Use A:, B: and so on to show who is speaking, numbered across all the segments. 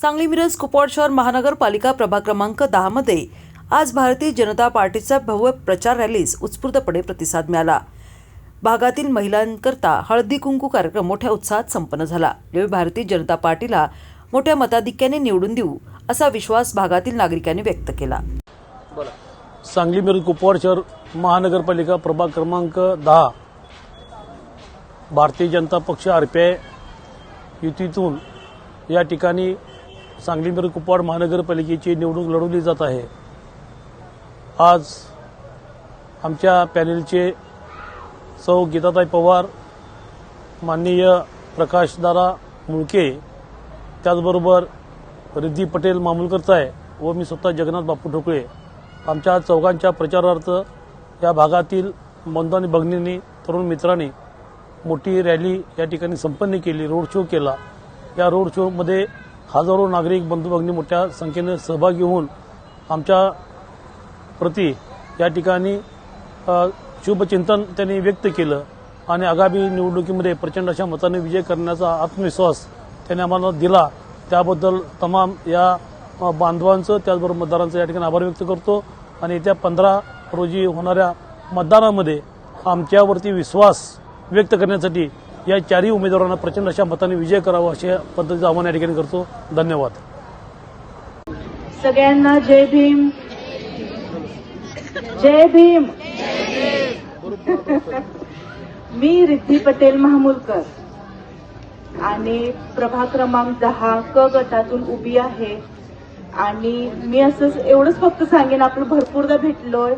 A: सांगली मिरज कुपवाड शहर महानगरपालिका प्रभाग क्रमांक दहामध्ये आज भारतीय जनता पार्टीचा भव्य प्रचार रॅलीस उत्स्फूर्तपणे प्रतिसाद मिळाला. भागातील महिलांकरता हळदी कुंकू कार्यक्रम मोठ्या उत्साहात संपन्न झाला. यावेळी भारतीय जनता पार्टीला मोठ्या मताधिक्याने निवडून देऊ असा विश्वास भागातील नागरिकांनी व्यक्त केला.
B: सांगली मिरज कुपवाड शहर महानगरपालिका प्रभाग क्रमांक दहा. भारतीय जनता पक्ष आरपीआय युतीतून या ठिकाणी सांगली मिरज कुपवाड महानगरपालिकेची निवडणूक लढवली जात आहे. आज आमच्या पॅनेलचे सौ गीताताई पवार माननीय प्रकाशदारा मुळके त्याचबरोबर रिद्धी पटेल मामूलकरचाय व मी स्वतः जगन्नाथ बापू ठोकळे आमच्या चौघांच्या प्रचारार्थ या भागातील बंधू आणि भगिनींनी तरुण मित्रांनी मोठी रॅली या ठिकाणी संपन्न केली रोड शो केला. या रोड शोमध्ये हजारो नागरिक बंधू भगिनी मोठ्या संख्येने सहभागी होऊन आमच्या प्रती या ठिकाणी शुभचिंतन त्यांनी व्यक्त केलं आणि आगामी निवडणुकीमध्ये प्रचंड अशा मताने विजय करण्याचा आत्मविश्वास त्यांनी आम्हाला दिला. त्याबद्दल तमाम या बांधवांचं त्याचबरोबर मतदारांचं या ठिकाणी आभार व्यक्त करतो. आणि येत्या पंधरा रोजी होणाऱ्या मतदानामध्ये आमच्यावरती विश्वास व्यक्त करण्यासाठी या चारही उमेदवारांना प्रचंड अशा मताने विजय करावा अशा पद्धतीचं आव्हान या ठिकाणी करतो. धन्यवाद.
C: सगळ्यांना जय भीम. जय भीम. मी रिद्धी पटेल महामुलकर. आणि प्रभा क्रमांक दहा क गटातून उभी आहे. आणि मी असं एवढंच फक्त सांगेन आपण भरपूरदा भेटलोय.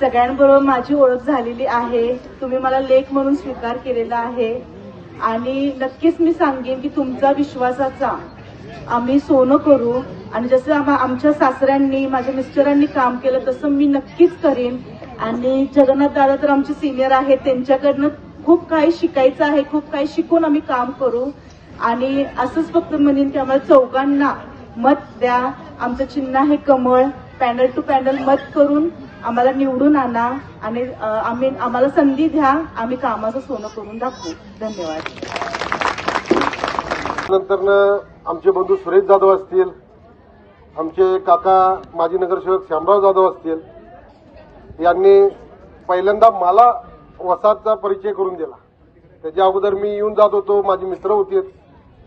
C: सगळ्यांबरोबर माझी ओळख झालेली आहे. तुम्ही मला लेख म्हणून स्वीकार केलेला आहे. आणि नक्कीच मी सांगेन की तुमचा विश्वासाचा आम्ही सोनं करू. आणि जसं आमच्या सासऱ्यांनी माझ्या मिस्टरांनी काम केलं तसं मी नक्कीच करेन. आणि जगन्नाथ दादा तर आमचे सिनियर आहेत. त्यांच्याकडनं खूप काही शिकायचं आहे. खूप काही शिकून आम्ही काम करू. आणि असंच फक्त म्हणेन की आम्हाला चौघांना मत द्या. आमचं चिन्ह आहे कमळ. पॅनल टू पॅनल मत करून आम्हाला निवडून आणा आणि आम्ही आम्हाला संधी द्या आम्ही कामाचं सोनं करून दाखवू. धन्यवाद.
D: नंतर आमचे बंधू सुरेश जाधव असतील आमचे काका माजी नगरसेवक श्यामराव जाधव असतील यांनी पहिल्यांदा मला वसाहतचा परिचय करून दिला. त्याच्या अगोदर मी येऊन जात होतो माझे मित्र होते.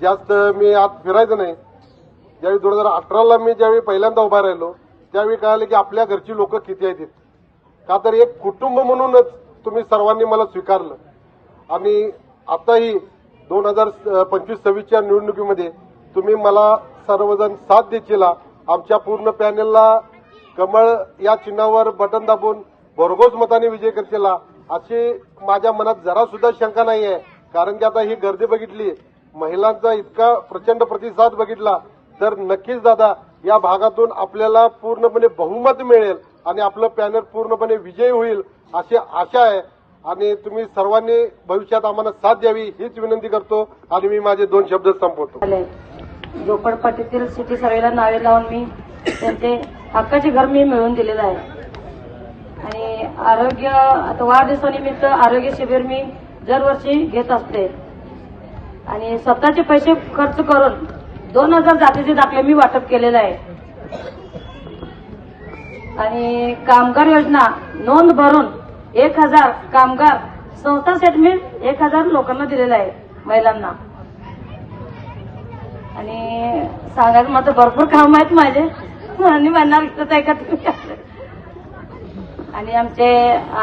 D: जास्त मी आत फिरायचं नाही. ज्यावेळी दोन हजार अठराला मी ज्यावेळी पहिल्यांदा उभा राहिलो त्यावेळी कळालं की आपल्या घरची लोक किती आहेत का तर एक कुटुंब म्हणूनच तुम्ही सर्वांनी मला स्वीकारलं. आणि आताही दोन हजार पंचवीस सव्वीसच्या निवडणुकीमध्ये तुम्ही मला सर्वजण साथ देशील. आमच्या पूर्ण पॅनेलला कमळ या चिन्हावर बटन दाबून भरघोस मताने विजय करशील. अशी माझ्या मनात जरा सुद्धा शंका नाही आहे कारण की आता ही गर्दी बघितली महिलांचा इतका प्रचंड प्रतिसाद बघितला. तर नक्कीच दादा या भागातून आपल्याला पूर्णपणे बहुमत मिळेल आणि आपलं पॅनल पूर्णपणे विजयी होईल अशी आशा आहे. आणि तुम्ही सर्वांनी भविष्यात आम्हाला साथ द्यावी हीच विनंती करतो. आणि मी माझे दोन शब्द संपवतो.
E: झोपडपट्टीतील सिटी सर्वेला नावे लावून मी त्यांचे हक्काचे घर मी मिळवून दिलेलं आहे. आणि आरोग्य आता वाढदिवसानिमित्त आरोग्य शिबिर मी दरवर्षी घेत असते. आणि स्वतःचे पैसे खर्च करून दोन हजार जातीचे दाखले मी वाटप केलेले आहे. आणि कामगार योजना नोंद भरून एक हजार कामगार संस्था सेट मी एक हजार लोकांना दिलेला आहे महिलांना. आणि सांगायला माझं भरपूर काम आहेत माझे. आणि म्हणणार आहे का तुम्ही? आणि आमचे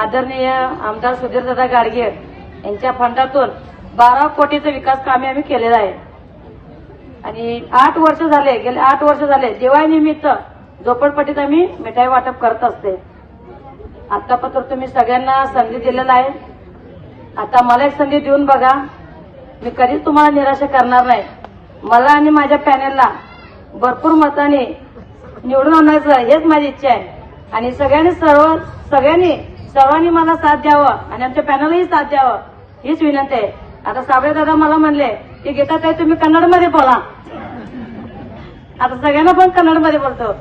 E: आदरणीय आमदार सुधीरदादा गाडगे यांच्या फंडातून बारा कोटीचं विकास कामे आम्ही केलेलं आहे. आणि आठ वर्ष झाले गेले आठ वर्ष झाले दिवाळीनिमित्त झोपडपट्टीत आम्ही मिठाई वाटप करत असते. आतापत्र तुम्ही सगळ्यांना संधी दिलेला आहे. आता मला एक संधी देऊन बघा. मी कधीच तुम्हाला निराशा करणार नाही. मला आणि माझ्या पॅनेलला भरपूर मताने निवडून आणायचं हेच माझी इच्छा आहे. आणि सगळ्यांनी सर्व सगळ्यांनी सर्वांनी मला साथ द्यावं आणि आमच्या पॅनलही साथ द्यावं हीच विनंती आहे. आता साबळे दादा मला म्हणले की गीता ताई तुम्ही कन्नडमध्ये बोला. आता सगळ्यांना पण कन्नडमध्ये बोलतो.